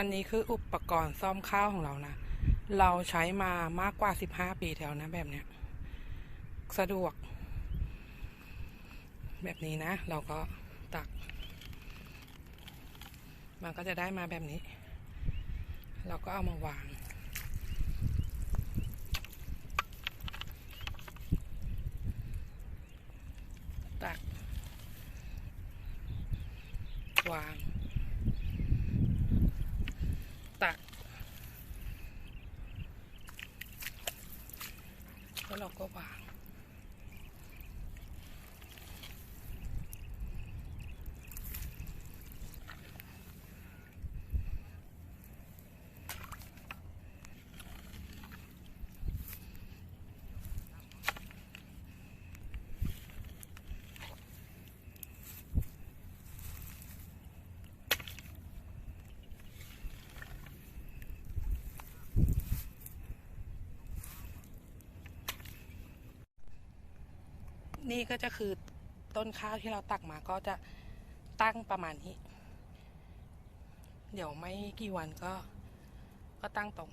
อันนี้คืออุปกรณ์ซ่อมข้าวของเรานะ เราใช้มามากกว่า15ปีแล้วนะแบบเนี้ย สะดวก แบบนี้นะ เราก็ตัก มันก็จะได้มาแบบนี้ เราก็เอามาวางตักวาง ตัก แล้วเราก็วาง นี่ก็จะคือต้นข้าวที่เราตักมาก็จะตั้งประมาณนี้ เดี๋ยวไม่กี่วันก็ก็ตั้งตรง